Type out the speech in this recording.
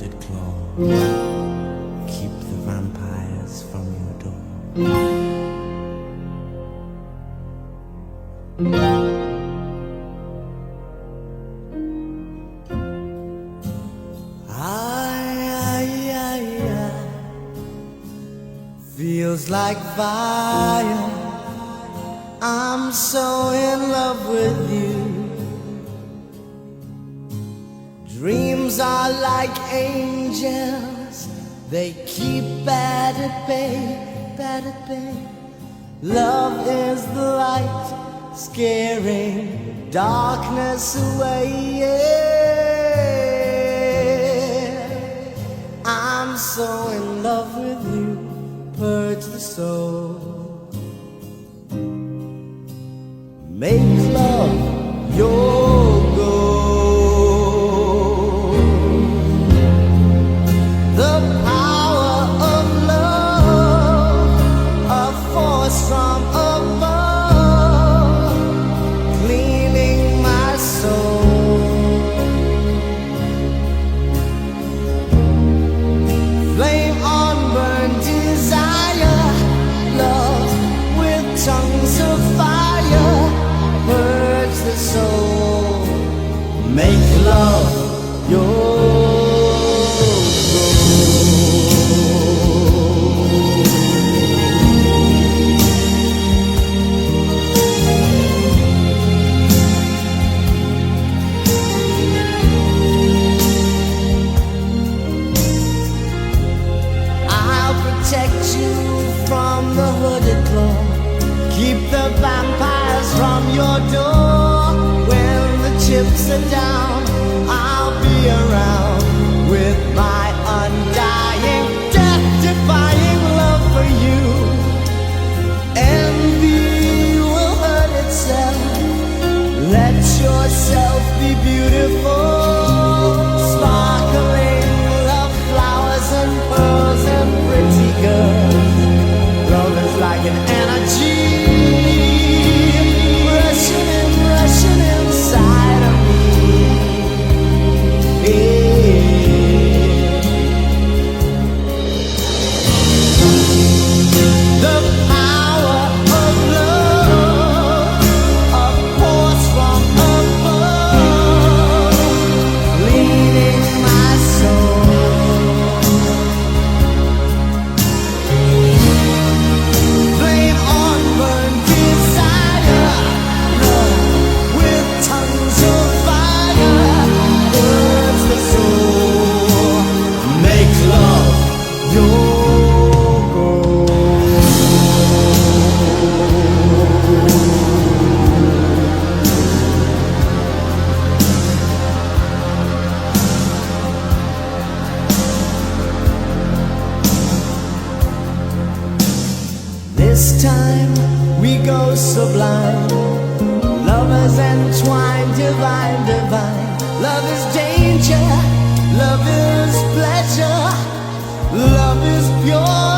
hooded claw. Keep the vampires from your door. Feels like fire. I'm so in love with you. Dreams are like angels, they keep at at bay, at bay. Love is the light, scaring darkness away. Yeah. I'm so in love with you, purge the soul. Make love your from the hooded claw. Keep the vampires from your door. When the chips are down, I'll be around with my undying, death-defying love for you. Envy will hurt itself. Let yourself be beautiful. Sparkling is Time we go sublime. Lovers entwined, divine, divine. Love is danger, love is pleasure. Love is pure,